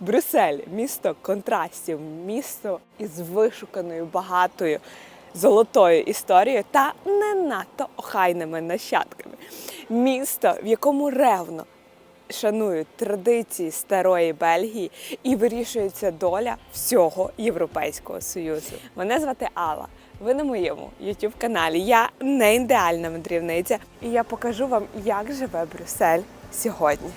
Брюссель місто контрастів, місто із вишуканою багатою золотою історією та не надто охайними нащадками. Місто, в якому ревно шанують традиції старої Бельгії і вирішується доля всього Європейського Союзу. Мене звати Алла. Ви на моєму youtube каналі. Я не ідеальна мандрівниця, і я покажу вам, як живе Брюссель сьогодні.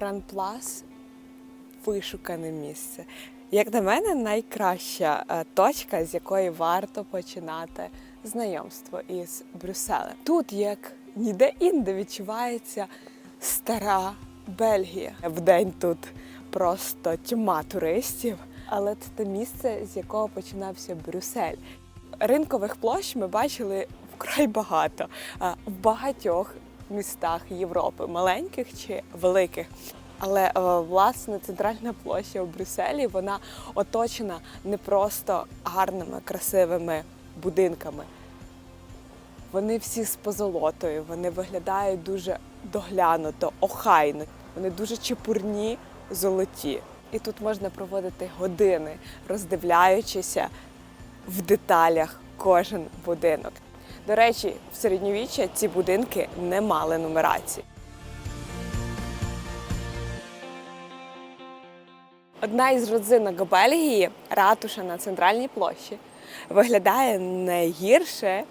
Гран Плас вишукане місце. Як на мене, найкраща е, точка, з якої варто починати знайомство із Брюсселем. Тут, як ніде інде, відчувається стара Бельгія. Вдень тут просто тьма туристів, але це те місце, з якого починався Брюссель. Ринкових площ ми бачили вкрай багато в багатьох містах Європи, маленьких чи великих. Але е, власне центральна площа у Брюсселі вона оточена не просто гарними, красивими будинками. Вони всі з позолотою, вони виглядають дуже доглянуто, охайно. Вони дуже чепурні, золоті. І тут можна проводити години, роздивляючися в деталях кожен будинок. До речі, в середньовіччя ці будинки не мали нумерації. Одна із родзинок Бельгії, ратуша на центральній площі, виглядає не гірше,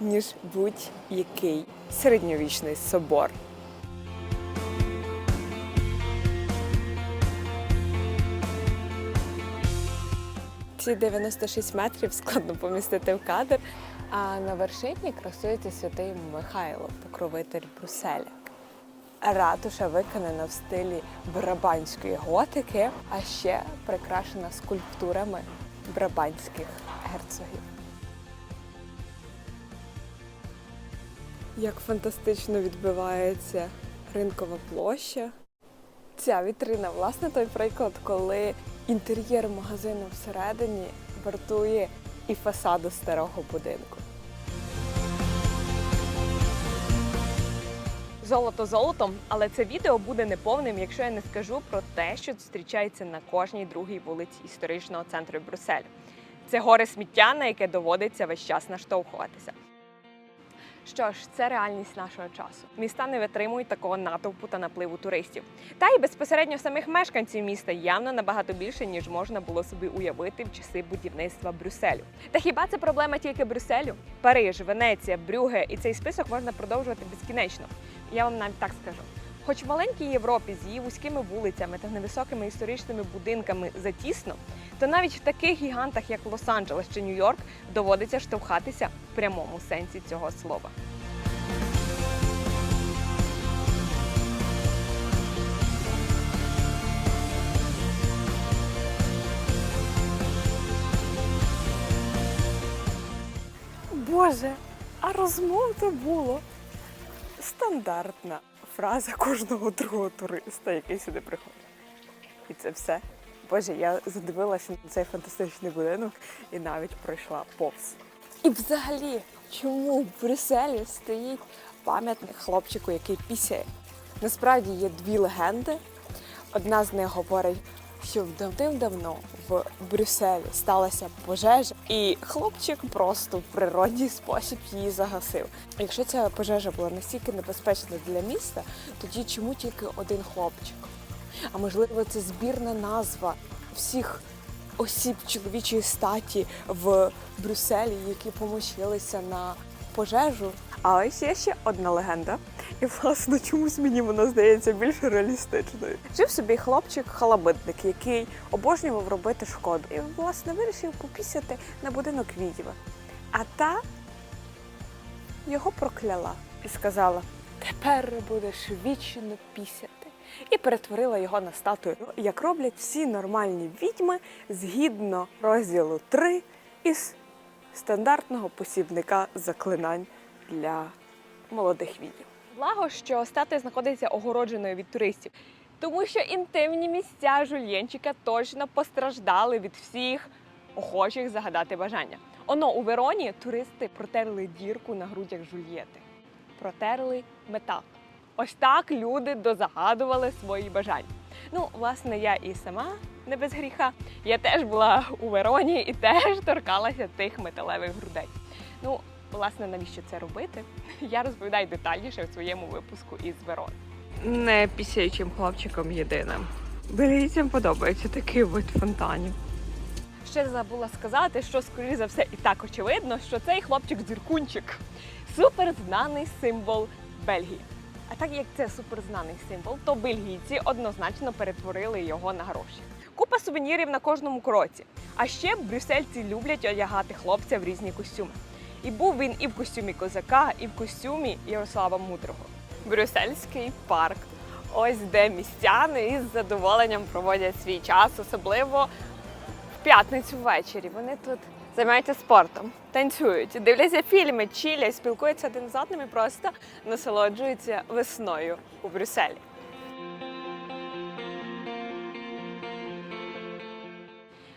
ніж будь-який середньовічний собор. Ці 96 метрів складно помістити в кадр. А на вершині красується святий Михайло, покровитель Брюсселя. Ратуша виконана в стилі брабанської готики, а ще прикрашена скульптурами брабанських герцогів. Як фантастично відбивається ринкова площа. Ця вітрина, власне, той приклад, коли інтер'єр магазину всередині вартує і фасаду старого будинку. Золото золотом, але це відео буде неповним, якщо я не скажу про те, що зустрічається на кожній другій вулиці історичного центру Брюсселя. Це горе сміття, на яке доводиться весь час наштовхуватися. Що ж, це реальність нашого часу. Міста не витримують такого натовпу та напливу туристів. Та й безпосередньо самих мешканців міста явно набагато більше, ніж можна було собі уявити в часи будівництва Брюсселю. Та хіба це проблема тільки Брюсселю? Париж, Венеція, Брюге і цей список можна продовжувати безкінечно. Я вам навіть так скажу. Хоч в маленькій Європі з її вузькими вулицями та невисокими історичними будинками затісно, то навіть в таких гігантах, як Лос-Анджелес чи Нью-Йорк, доводиться штовхатися в прямому сенсі цього слова. Боже, а розмов то було. Стандартна фраза кожного другого туриста, який сюди приходить. І це все. Боже, я задивилася на цей фантастичний будинок і навіть пройшла повз. І взагалі, чому в Брюсселі стоїть пам'ятник хлопчику, який пісяє? Насправді є дві легенди. Одна з них говорить, що давним-давно в Брюсселі сталася пожежа, і хлопчик просто в природній спосіб її загасив. Якщо ця пожежа була настільки небезпечна для міста, тоді чому тільки один хлопчик? А можливо, це збірна назва всіх осіб чоловічої статі в Брюсселі, які помочилися на пожежу. А ось є ще одна легенда. І власне чомусь мені вона здається більш реалістичною. Жив собі хлопчик халабитник, який обожнював робити шкоду. І власне вирішив попісяти на будинок відьми. А та його прокляла і сказала: тепер будеш вічно пісяти. і перетворила його на статую, як роблять всі нормальні відьми згідно розділу 3 із стандартного посібника заклинань для молодих відьм. Благо, що статуя знаходиться огородженою від туристів, тому що інтимні місця жульєнчика точно постраждали від всіх охочих загадати бажання. Оно у Вероні туристи протерли дірку на грудях жульєти, протерли метал. Ось так люди дозагадували свої бажання. Ну, власне, я і сама не без гріха. Я теж була у Вероні і теж торкалася тих металевих грудей. Ну, власне, навіщо це робити? Я розповідаю детальніше в своєму випуску із Верони. Не пісяючим хлопчиком єдиним. Бельгійцям подобається такий вид фонтанів. Ще забула сказати, що скоріше за все і так очевидно, що цей хлопчик дзіркунчик суперзнаний символ Бельгії. А так як це суперзнаний символ, то бельгійці однозначно перетворили його на гроші. Купа сувенірів на кожному кроці. А ще брюссельці люблять одягати хлопця в різні костюми. І був він і в костюмі козака, і в костюмі Ярослава Мудрого. Брюссельський парк. Ось де містяни із задоволенням проводять свій час, особливо в п'ятницю ввечері. Вони тут займаються спортом, танцюють, дивляться фільми, чилять, спілкуються один з одним і просто насолоджуються весною у Брюсселі.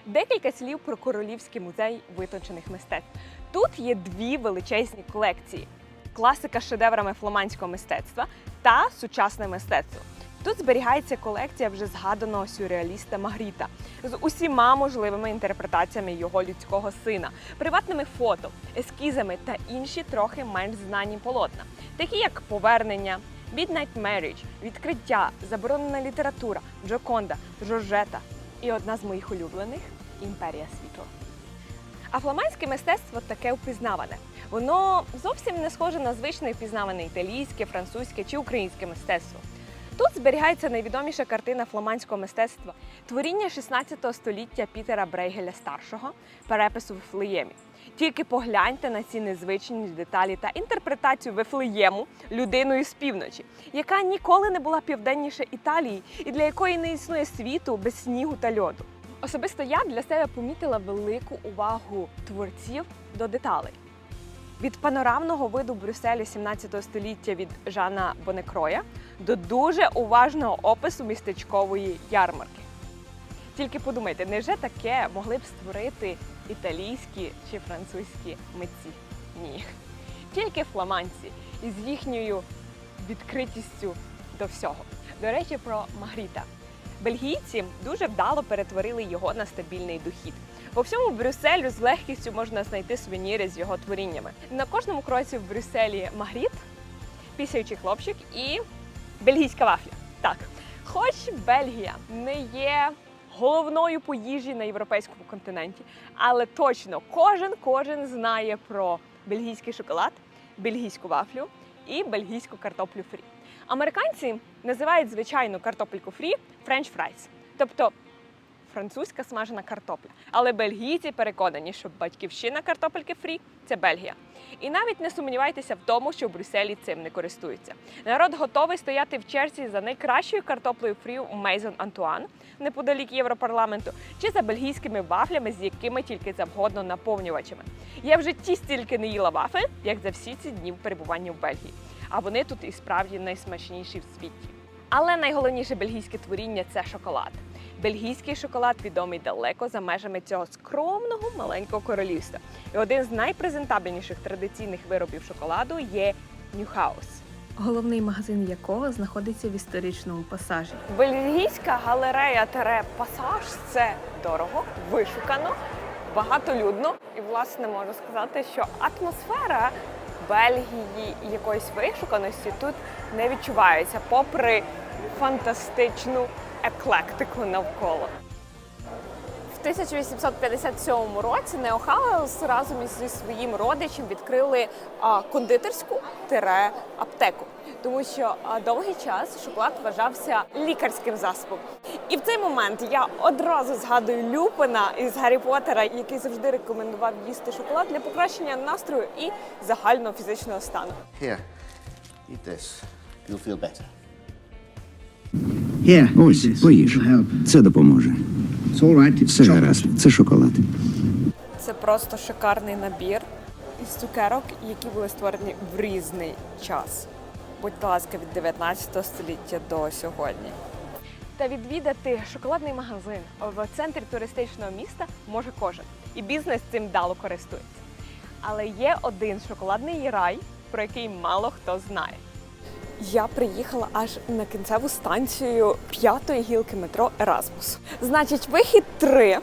Декілька слів про королівський музей витончених мистецтв. Тут є дві величезні колекції: класика шедеврами фламандського мистецтва та сучасне мистецтво. Тут зберігається колекція вже згаданого сюрреаліста Магріта з усіма можливими інтерпретаціями його людського сина, приватними фото, ескізами та інші трохи менш знані полотна, такі як повернення, Midnight Marriage, відкриття, заборонена література, Джоконда, Жоржета і одна з моїх улюблених імперія світла. А фламандське мистецтво таке впізнаване. Воно зовсім не схоже на звичне впізнаване італійське, французьке чи українське мистецтво. Тут зберігається найвідоміша картина фламандського мистецтва творіння 16 століття Пітера Брейгеля старшого перепису в Вифлеємі. Тільки погляньте на ці незвичні деталі та інтерпретацію Вифлеєму людиною з півночі, яка ніколи не була південніше Італії і для якої не існує світу без снігу та льоду. Особисто я для себе помітила велику увагу творців до деталей. Від панорамного виду Брюсселю 17 століття від Жана Бонекроя до дуже уважного опису містечкової ярмарки. Тільки подумайте, невже таке могли б створити італійські чи французькі митці? Ні. Тільки фламандці із їхньою відкритістю до всього. До речі, про Магріта. Бельгійці дуже вдало перетворили його на стабільний дохід. По всьому Брюсселю з легкістю можна знайти сувеніри з його творіннями. На кожному кроці в Брюсселі Магріт, пісяючий хлопчик і бельгійська вафля. Так, хоч Бельгія не є головною по їжі на європейському континенті, але точно кожен кожен знає про бельгійський шоколад, бельгійську вафлю і бельгійську картоплю фрі. Американці називають звичайну картопельку фрі френч фрайс, тобто французька смажена картопля. Але бельгійці переконані, що батьківщина картопельки фрі це Бельгія. І навіть не сумнівайтеся в тому, що в Брюсселі цим не користуються. Народ готовий стояти в черзі за найкращою картоплею фрі у Мейзон Антуан, неподалік Європарламенту, чи за бельгійськими вафлями, з якими тільки завгодно наповнювачами. Я в житті стільки не їла вафель, як за всі ці дні перебування в Бельгії. А вони тут і справді найсмачніші в світі. Але найголовніше бельгійське творіння це шоколад. Бельгійський шоколад відомий далеко за межами цього скромного маленького королівства. І один з найпрезентабельніших традиційних виробів шоколаду є Нюхаус. головний магазин якого знаходиться в історичному пасажі. Бельгійська галерея тере пасаж це дорого, вишукано, багатолюдно. І, власне, можу сказати, що атмосфера Бельгії і якоїсь вишуканості тут не відчувається, попри фантастичну еклектику навколо. В 1857 році Неохаус разом із своїм родичем відкрили кондитерську тире аптеку, тому що довгий час шоколад вважався лікарським засобом. І в цей момент я одразу згадую Люпина із Гаррі Поттера, який завжди рекомендував їсти шоколад для покращення настрою і загального фізичного стану. Here, eat this. You'll feel better. Ось, поїж. Це допоможе. Все Все гаразд. Це шоколад. Це просто шикарний набір із цукерок, які були створені в різний час. Будь ласка, від 19 століття до сьогодні. Та відвідати шоколадний магазин в центрі туристичного міста може кожен, і бізнес цим вдало користується. Але є один шоколадний рай, про який мало хто знає. Я приїхала аж на кінцеву станцію п'ятої гілки метро Еразмус. Значить, вихід 3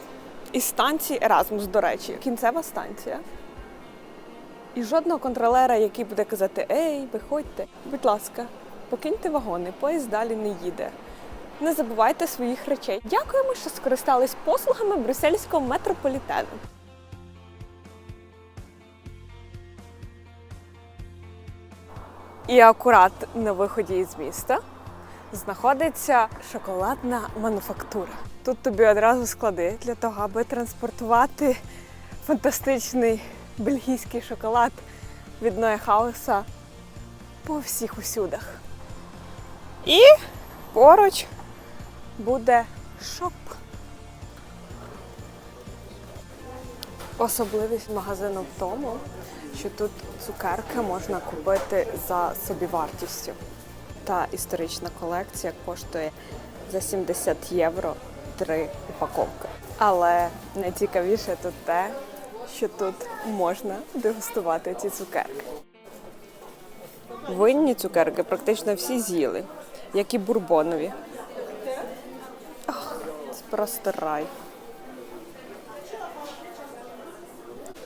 із станції Еразмус, до речі, кінцева станція. І жодного контролера, який буде казати: Ей, виходьте, будь ласка, покиньте вагони, поїзд далі не їде. Не забувайте своїх речей. Дякуємо, що скористались послугами брюссельського метрополітену. І акурат на виході із міста знаходиться шоколадна мануфактура. Тут тобі одразу склади для того, аби транспортувати фантастичний бельгійський шоколад від Ноєхауса по всіх усюдах. І поруч буде шоп. Особливість магазину в тому, що тут цукерки можна купити за собівартістю. Та історична колекція коштує за 70 євро три упаковки. Але найцікавіше тут те, що тут можна дегустувати ці цукерки. Винні цукерки практично всі з'їли, як і бурбонові. Ах, це просто рай.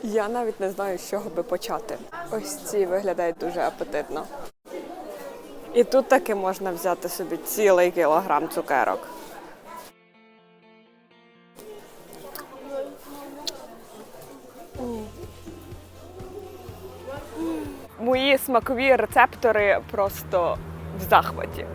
Я навіть не знаю, з чого би почати. Ось ці виглядають дуже апетитно. І тут таки можна взяти собі цілий кілограм цукерок. Мої смакові рецептори просто в захваті.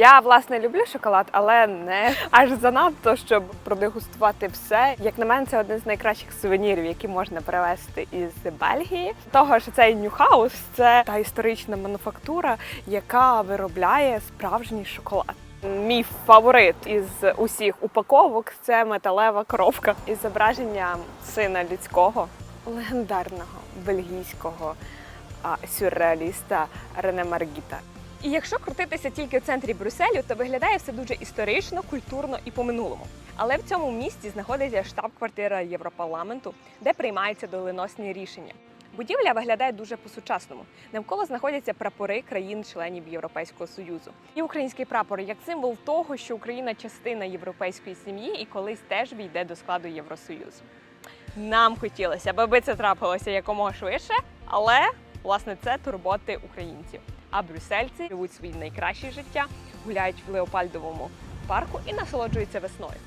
Я власне люблю шоколад, але не аж занадто, щоб продегустувати все. Як на мене, це один з найкращих сувенірів, які можна привезти із Бельгії. Того що цей Нюхаус це та історична мануфактура, яка виробляє справжній шоколад. Мій фаворит із усіх упаковок це металева коробка із зображенням сина людського, легендарного бельгійського сюрреаліста Рене Маргіта. І якщо крутитися тільки в центрі Брюсселю, то виглядає все дуже історично, культурно і по-минулому. Але в цьому місті знаходиться штаб-квартира Європарламенту, де приймаються доленосні рішення. Будівля виглядає дуже по-сучасному. Навколо знаходяться прапори країн-членів Європейського союзу. І український прапор як символ того, що Україна частина європейської сім'ї і колись теж війде до складу Євросоюзу. Нам хотілося, аби це трапилося якомога швидше, але власне це турботи українців. А брюссельці живуть свої найкращі життя, гуляють в Леопальдовому парку і насолоджуються весною.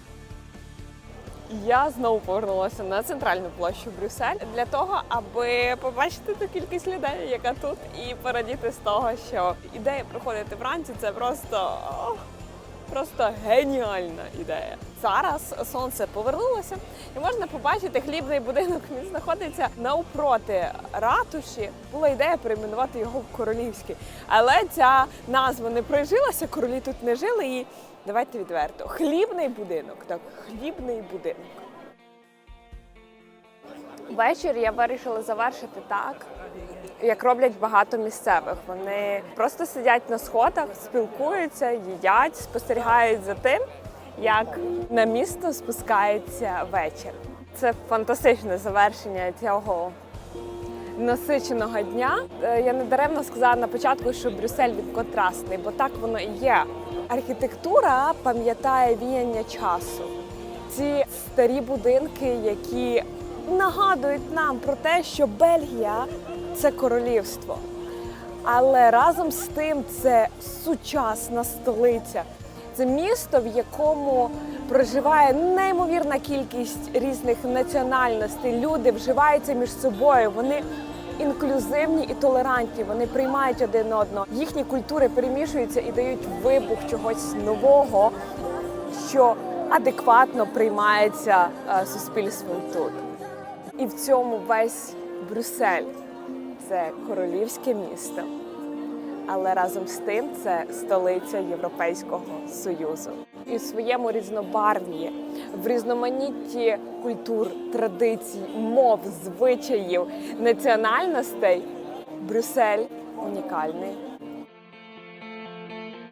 Я знову повернулася на центральну площу Брюссель для того, аби побачити ту кількість людей, яка тут, і порадіти з того, що ідея приходити вранці це просто. Просто геніальна ідея. Зараз сонце повернулося, і можна побачити хлібний будинок. Він знаходиться навпроти ратуші. Була ідея перейменувати його в королівський, але ця назва не прижилася. Королі тут не жили. І давайте відверто. Хлібний будинок, так, хлібний будинок. Вечір я вирішила завершити так, як роблять багато місцевих. Вони просто сидять на сходах, спілкуються, їдять, спостерігають за тим, як на місто спускається вечір. Це фантастичне завершення цього насиченого дня. Е, Я не даремно сказала на початку, що Брюссель він контрастний, бо так воно і є. Архітектура пам'ятає віяння часу. Ці старі будинки, які нагадують нам про те, що Бельгія це королівство. Але разом з тим це сучасна столиця. Це місто, в якому проживає неймовірна кількість різних національностей. Люди вживаються між собою. Вони інклюзивні і толерантні. Вони приймають один одного. Їхні культури перемішуються і дають вибух чогось нового, що адекватно приймається е, суспільством тут. І в цьому весь Брюссель це королівське місто, але разом з тим це столиця Європейського Союзу. І в своєму різнобарв'ї, в різноманітті культур, традицій, мов, звичаїв, національностей Брюссель унікальний